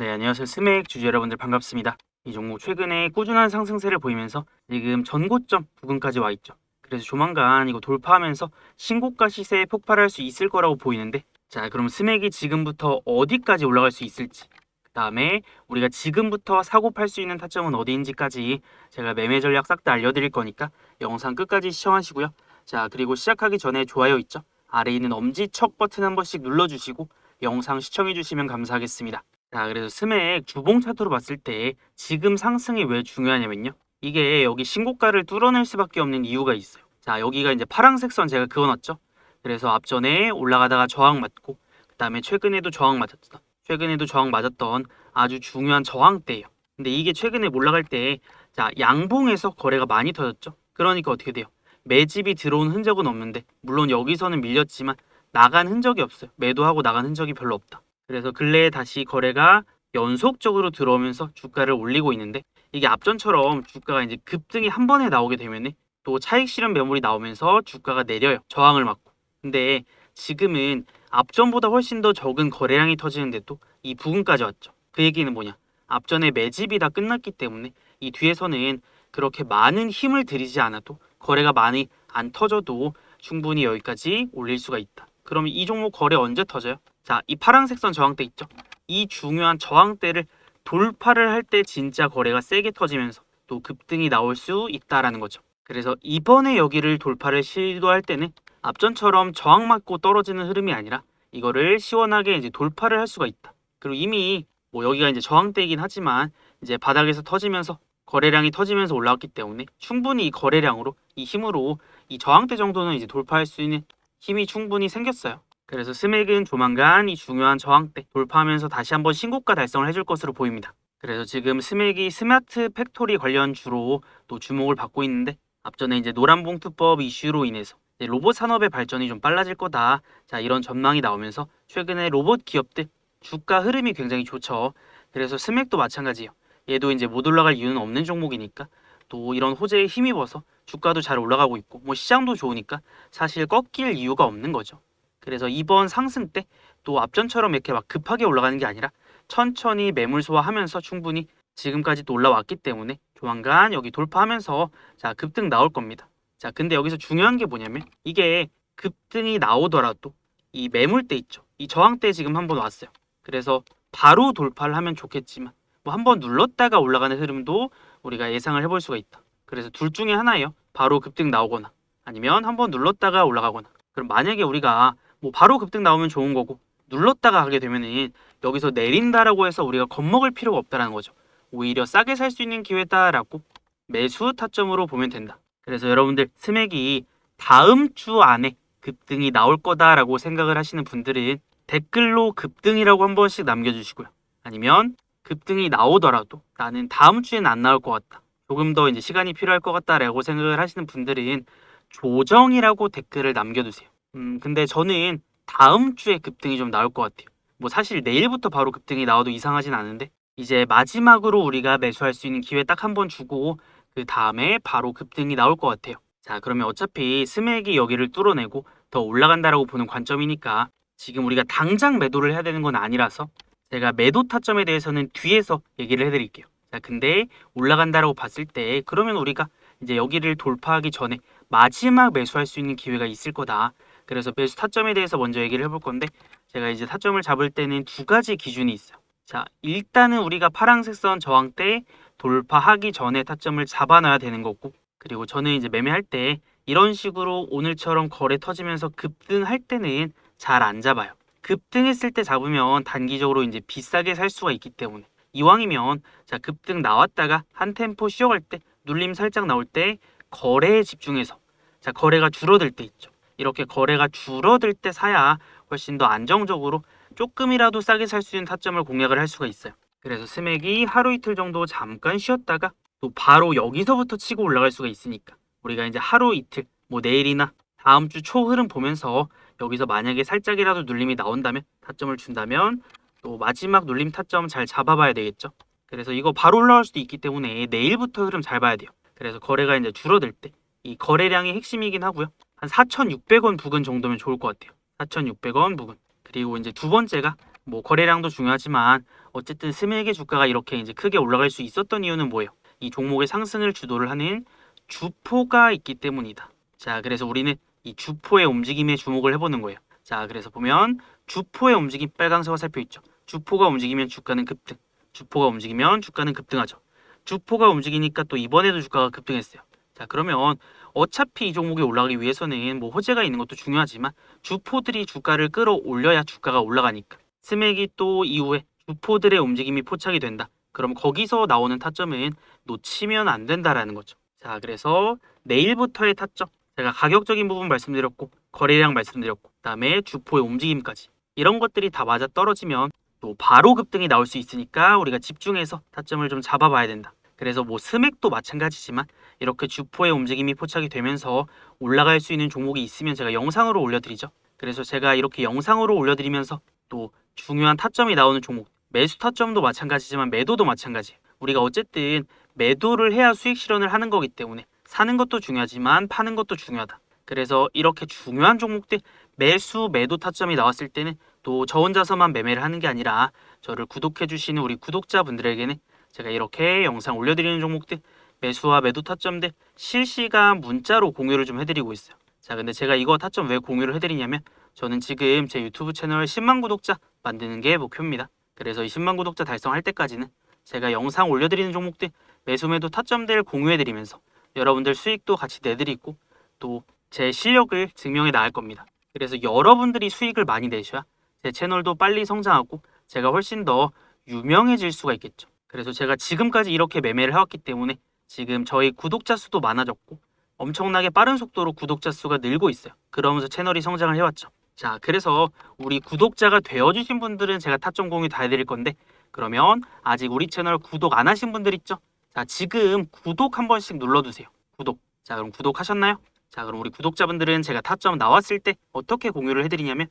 네, 안녕하세요. 스맥 주주 여러분들 반갑습니다. 이 종목 최근에 꾸준한 상승세를 보이면서 지금 전고점 부근까지 와 있죠. 그래서 조만간 이거 돌파하면서 신고가 시세에 폭발할 수 있을 거라고 보이는데 자, 그럼 스맥이 지금부터 어디까지 올라갈 수 있을지 그 다음에 우리가 지금부터 사고 팔 수 있는 타점은 어디인지까지 제가 매매 전략 싹 다 알려드릴 거니까 영상 끝까지 시청하시고요. 자, 그리고 시작하기 전에 좋아요 있죠? 아래에 있는 엄지척 버튼 한 번씩 눌러주시고 영상 시청해주시면 감사하겠습니다. 자, 그래서 스맥 주봉 차트로 봤을 때 지금 상승이 왜 중요하냐면요. 이게 여기 신고가를 뚫어낼 수밖에 없는 이유가 있어요. 자, 여기가 이제 파란색 선 제가 그어놨죠. 그래서 앞전에 올라가다가 저항 맞고 그 다음에 최근에도 저항 맞았던 최근에도 저항 맞았던 아주 중요한 저항대예요. 근데 이게 최근에 올라갈 때 자, 양봉에서 거래가 많이 터졌죠. 그러니까 어떻게 돼요? 매집이 들어온 흔적은 없는데 물론 여기서는 밀렸지만 나간 흔적이 없어요. 매도하고 나간 흔적이 별로 없다. 그래서 근래에 다시 거래가 연속적으로 들어오면서 주가를 올리고 있는데 이게 앞전처럼 주가가 이제 급등이 한 번에 나오게 되면은 또 차익 실현 매물이 나오면서 주가가 내려요. 저항을 맞고. 근데 지금은 앞전보다 훨씬 더 적은 거래량이 터지는데도 이 부근까지 왔죠. 그 얘기는 뭐냐? 앞전에 매집이 다 끝났기 때문에 이 뒤에서는 그렇게 많은 힘을 들이지 않아도 거래가 많이 안 터져도 충분히 여기까지 올릴 수가 있다. 그러면 이 종목 거래 언제 터져요? 자, 이 파란색 선 저항대 있죠? 이 중요한 저항대를 돌파를 할 때 진짜 거래가 세게 터지면서 또 급등이 나올 수 있다라는 거죠. 그래서 이번에 여기를 돌파를 시도할 때는 앞전처럼 저항 맞고 떨어지는 흐름이 아니라 이거를 시원하게 이제 돌파를 할 수가 있다. 그리고 이미 뭐 여기가 이제 저항대이긴 하지만 이제 바닥에서 터지면서 거래량이 터지면서 올라왔기 때문에 충분히 이 거래량으로 이 힘으로 이 저항대 정도는 이제 돌파할 수 있는 힘이 충분히 생겼어요. 그래서 스맥은 조만간 이 중요한 저항대 돌파하면서 다시 한번 신고가 달성을 해줄 것으로 보입니다. 그래서 지금 스맥이 스마트 팩토리 관련 주로 또 주목을 받고 있는데 앞전에 이제 노란봉투법 이슈로 인해서 로봇 산업의 발전이 좀 빨라질 거다. 자 이런 전망이 나오면서 최근에 로봇 기업들 주가 흐름이 굉장히 좋죠. 그래서 스맥도 마찬가지예요. 얘도 이제 못 올라갈 이유는 없는 종목이니까 또 이런 호재에 힘입어서 주가도 잘 올라가고 있고 뭐 시장도 좋으니까 사실 꺾일 이유가 없는 거죠. 그래서 이번 상승 때 또 앞전처럼 이렇게 막 급하게 올라가는 게 아니라 천천히 매물 소화하면서 충분히 지금까지 또 올라왔기 때문에 조만간 여기 돌파하면서 자 급등 나올 겁니다. 자 근데 여기서 중요한 게 뭐냐면 이게 급등이 나오더라도 이 매물대 있죠. 이 저항대 지금 한번 왔어요. 그래서 바로 돌파를 하면 좋겠지만 뭐 한번 눌렀다가 올라가는 흐름도 우리가 예상을 해볼 수가 있다. 그래서 둘 중에 하나예요. 바로 급등 나오거나 아니면 한번 눌렀다가 올라가거나. 그럼 만약에 우리가 뭐 바로 급등 나오면 좋은 거고 눌렀다가 가게 되면은 여기서 내린다라고 해서 우리가 겁먹을 필요가 없다라는 거죠. 오히려 싸게 살 수 있는 기회다라고 매수 타점으로 보면 된다. 그래서 여러분들 스맥이 다음 주 안에 급등이 나올 거다라고 생각을 하시는 분들은 댓글로 급등이라고 한 번씩 남겨주시고요. 아니면 급등이 나오더라도 나는 다음 주에는 안 나올 것 같다. 조금 더 이제 시간이 필요할 것 같다라고 생각을 하시는 분들은 조정이라고 댓글을 남겨두세요. 음, 근데 저는 다음 주에 급등이 좀 나올 것 같아요. 뭐 사실 내일부터 바로 급등이 나와도 이상하진 않은데 이제 마지막으로 우리가 매수할 수 있는 기회 딱 한 번 주고 그 다음에 바로 급등이 나올 것 같아요. 자, 그러면 어차피 스맥이 여기를 뚫어내고 더 올라간다라고 보는 관점이니까 지금 우리가 당장 매도를 해야 되는 건 아니라서 제가 매도 타점에 대해서는 뒤에서 얘기를 해드릴게요. 자, 근데 올라간다라고 봤을 때 그러면 우리가 이제 여기를 돌파하기 전에 마지막 매수할 수 있는 기회가 있을 거다. 그래서 매수 타점에 대해서 먼저 얘기를 해볼 건데 제가 이제 타점을 잡을 때는 두 가지 기준이 있어요. 자, 일단은 우리가 파란색 선 저항 때 돌파하기 전에 타점을 잡아놔야 되는 거고 그리고 저는 이제 매매할 때 이런 식으로 오늘처럼 거래 터지면서 급등할 때는 잘 안 잡아요. 급등했을 때 잡으면 단기적으로 이제 비싸게 살 수가 있기 때문에 이왕이면 자 급등 나왔다가 한 템포 쉬어갈 때 눌림 살짝 나올 때 거래에 집중해서 자 거래가 줄어들 때 있죠. 이렇게 거래가 줄어들 때 사야 훨씬 더 안정적으로 조금이라도 싸게 살 수 있는 타점을 공략을 할 수가 있어요. 그래서 스맥이 하루 이틀 정도 잠깐 쉬었다가 또 바로 여기서부터 치고 올라갈 수가 있으니까 우리가 이제 하루 이틀 뭐 내일이나 다음 주 초 흐름 보면서 여기서 만약에 살짝이라도 눌림이 나온다면 타점을 준다면 또 마지막 눌림 타점 잘 잡아봐야 되겠죠. 그래서 이거 바로 올라갈 수도 있기 때문에 내일부터 흐름 잘 봐야 돼요. 그래서 거래가 이제 줄어들 때 이 거래량이 핵심이긴 하고요. 한 4,600원 부근 정도면 좋을 것 같아요. 4,600원 부근. 그리고 이제 두 번째가 뭐 거래량도 중요하지만 어쨌든 스맥의 주가가 이렇게 이제 크게 올라갈 수 있었던 이유는 뭐예요? 이 종목의 상승을 주도를 하는 주포가 있기 때문이다. 자, 그래서 우리는 이 주포의 움직임에 주목을 해보는 거예요. 자, 그래서 보면 주포의 움직임 빨간색으로 살펴 있죠. 주포가 움직이면 주가는 급등, 주포가 움직이면 주가는 급등하죠. 주포가 움직이니까 또 이번에도 주가가 급등했어요. 자, 그러면 어차피 이 종목이 올라가기 위해서는 뭐 호재가 있는 것도 중요하지만 주포들이 주가를 끌어올려야 주가가 올라가니까 스맥이 또 이후에 주포들의 움직임이 포착이 된다. 그럼 거기서 나오는 타점은 놓치면 안 된다라는 거죠. 자, 그래서 내일부터의 타점 제가 가격적인 부분 말씀드렸고 거래량 말씀드렸고 그다음에 주포의 움직임까지 이런 것들이 다 맞아 떨어지면 또 바로 급등이 나올 수 있으니까 우리가 집중해서 타점을 좀 잡아봐야 된다. 그래서 뭐 스맥도 마찬가지지만 이렇게 주포의 움직임이 포착이 되면서 올라갈 수 있는 종목이 있으면 제가 영상으로 올려드리죠. 그래서 제가 이렇게 영상으로 올려드리면서 또 중요한 타점이 나오는 종목 매수 타점도 마찬가지지만 매도도 마찬가지. 우리가 어쨌든 매도를 해야 수익 실현을 하는 거기 때문에 사는 것도 중요하지만 파는 것도 중요하다. 그래서 이렇게 중요한 종목들 매수 매도 타점이 나왔을 때는 또 저 혼자서만 매매를 하는 게 아니라 저를 구독해 주시는 우리 구독자분들에게는 제가 이렇게 영상 올려드리는 종목들 매수와 매도 타점들 실시간 문자로 공유를 좀 해드리고 있어요. 자, 근데 제가 이거 타점 왜 공유를 해드리냐면 저는 지금 제 유튜브 채널 10만 구독자 만드는 게 목표입니다. 그래서 이 10만 구독자 달성할 때까지는 제가 영상 올려드리는 종목들 매수 매도 타점들 공유해드리면서 여러분들 수익도 같이 내드리고 또 제 실력을 증명해 나갈 겁니다. 그래서 여러분들이 수익을 많이 내셔야 제 채널도 빨리 성장하고 제가 훨씬 더 유명해질 수가 있겠죠. 그래서 제가 지금까지 이렇게 매매를 해왔기 때문에 지금 저희 구독자 수도 많아졌고 엄청나게 빠른 속도로 구독자 수가 늘고 있어요. 그러면서 채널이 성장을 해왔죠. 자, 그래서 우리 구독자가 되어주신 분들은 제가 타점 공유 다 해드릴 건데 그러면 아직 우리 채널 구독 안 하신 분들 있죠? 자, 지금 구독 한 번씩 눌러두세요. 구독. 자, 그럼 구독하셨나요? 자, 그럼 우리 구독자분들은 제가 타점 나왔을 때 어떻게 공유를 해드리냐면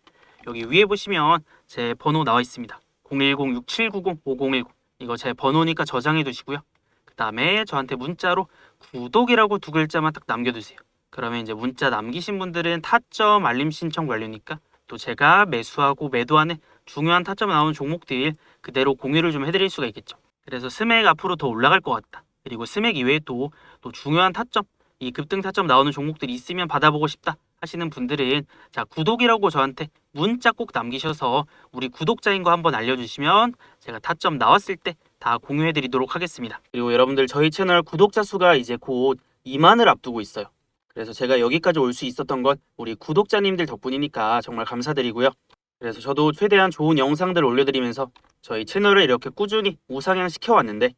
여기 위에 보시면 제 번호 나와 있습니다. 010-6790-5010 이거 제 번호니까 저장해 두시고요. 그 다음에 저한테 문자로 구독이라고 두 글자만 딱 남겨두세요. 그러면 이제 문자 남기신 분들은 타점 알림 신청 완료니까 또 제가 매수하고 매도하는 중요한 타점 나오는 종목들 그대로 공유를 좀 해드릴 수가 있겠죠. 그래서 스맥 앞으로 더 올라갈 것 같다. 그리고 스맥 이외에도 또 중요한 타점, 이 급등 타점 나오는 종목들이 있으면 받아보고 싶다 하시는 분들은 자 구독이라고 저한테 문자 꼭 남기셔서 우리 구독자인 거 한번 알려주시면 제가 타점 나왔을 때 다 공유해드리도록 하겠습니다. 그리고 여러분들 저희 채널 구독자 수가 이제 곧 2만을 앞두고 있어요. 그래서 제가 여기까지 올 수 있었던 건 우리 구독자님들 덕분이니까 정말 감사드리고요. 그래서 저도 최대한 좋은 영상들 올려드리면서 저희 채널을 이렇게 꾸준히 우상향 시켜왔는데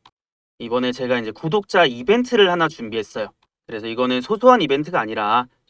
이번에 제가 이제 구독자 이벤트를 하나 준비했어요. 그래서 이거는 소소한 이벤트가 아니라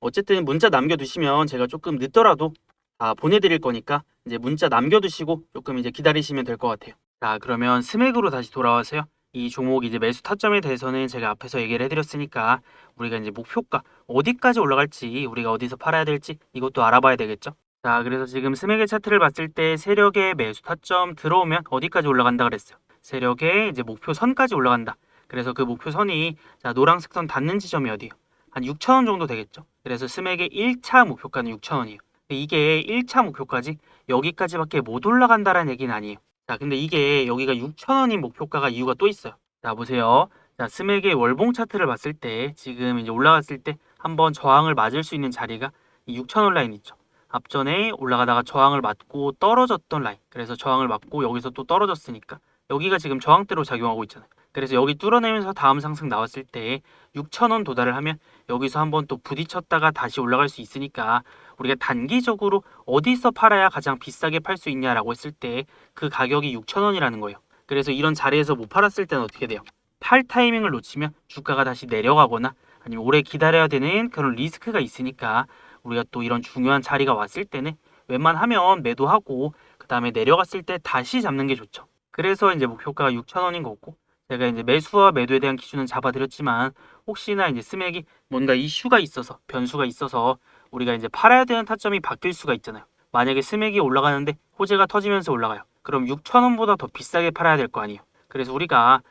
어쨌든 문자 남겨두시면 제가 조금 늦더라도 다 보내드릴 거니까 이제 문자 남겨두시고 조금 이제 기다리시면 될 것 같아요. 자 그러면 스맥으로 다시 돌아와서요. 이 종목 이제 매수 타점에 대해서는 제가 앞에서 얘기를 해드렸으니까 우리가 이제 목표가 어디까지 올라갈지 우리가 어디서 팔아야 될지 이것도 알아봐야 되겠죠. 자 그래서 지금 스맥의 차트를 봤을 때 세력의 매수 타점 들어오면 어디까지 올라간다 그랬어요. 세력의 이제 목표 선까지 올라간다. 그래서 그 목표 선이 자 노란색 선 닿는 지점이 어디요? 한 6,000원 정도 되겠죠. 그래서 스맥의 1차 목표가는 6,000원이에요. 이게 1차 목표까지 여기까지밖에 못 올라간다라는 얘기는 아니에요. 자, 근데 이게 여기가 6,000원인 목표가가 이유가 또 있어요. 자, 보세요. 자, 스맥의 월봉 차트를 봤을 때 지금 이제 올라갔을 때 한번 저항을 맞을 수 있는 자리가 이 6,000원 라인 있죠. 앞전에 올라가다가 저항을 맞고 떨어졌던 라인. 그래서 저항을 맞고 여기서 또 떨어졌으니까 여기가 지금 저항대로 작용하고 있잖아요. 그래서 여기 뚫어내면서 다음 상승 나왔을 때 6,000원 도달을 하면 여기서 한번 또 부딪혔다가 다시 올라갈 수 있으니까 우리가 단기적으로 어디서 팔아야 가장 비싸게 팔 수 있냐라고 했을 때 그 가격이 6,000원이라는 거예요. 그래서 이런 자리에서 못 팔았을 때는 어떻게 돼요? 팔 타이밍을 놓치면 주가가 다시 내려가거나 아니면 오래 기다려야 되는 그런 리스크가 있으니까 우리가 또 이런 중요한 자리가 왔을 때는 웬만하면 매도하고 그 다음에 내려갔을 때 다시 잡는 게 좋죠. 그래서 이제 목표가가 6,000원인 거고 제가 이제 매수와 매도에 대한 기준은 잡아드렸지만 혹시나 이제 스맥이 뭔가 이슈가 있어서 변수가 있어서 우리가 이제 팔아야 되는 타점이 바뀔 수가 있잖아요. 만약에 스맥이 올라가는데 호재가 터지면서 올라가요. 그럼 6,000원보다 더 비싸게 팔아야 될 거 아니에요. 그래서 우리가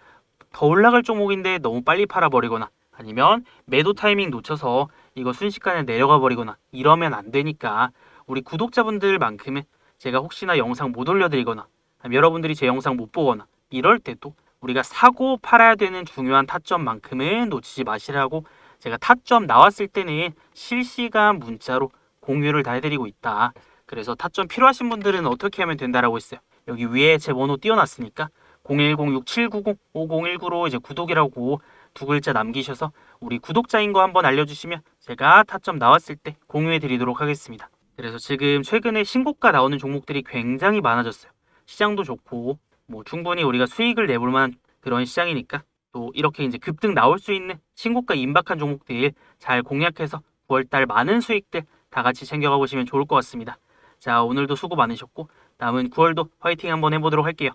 더 올라갈 종목인데 너무 빨리 팔아버리거나 아니면 매도 타이밍 놓쳐서 이거 순식간에 내려가 버리거나 이러면 안 되니까 우리 구독자분들만큼은 제가 혹시나 영상 못 올려드리거나 여러분들이 제 영상 못 보거나 이럴 때도 우리가 사고 팔아야 되는 중요한 타점만큼은 놓치지 마시라고 제가 타점 나왔을 때는 실시간 문자로 공유를 다 해드리고 있다. 그래서 타점 필요하신 분들은 어떻게 하면 된다라고 했어요. 여기 위에 제 번호 띄워놨으니까 01067905019로 이제 구독이라고 두 글자 남기셔서 우리 구독자인 거 한번 알려주시면 제가 타점 나왔을 때 공유해 드리도록 하겠습니다. 그래서 지금 최근에 신고가 나오는 종목들이 굉장히 많아졌어요. 시장도 좋고 뭐 충분히 우리가 수익을 내볼 만한 그런 시장이니까 또 이렇게 이제 급등 나올 수 있는 신고가 임박한 종목들 잘 공략해서 9월달 많은 수익들 다 같이 챙겨가 보시면 좋을 것 같습니다. 자 오늘도 수고 많으셨고 남은 9월도 화이팅 한번 해보도록 할게요.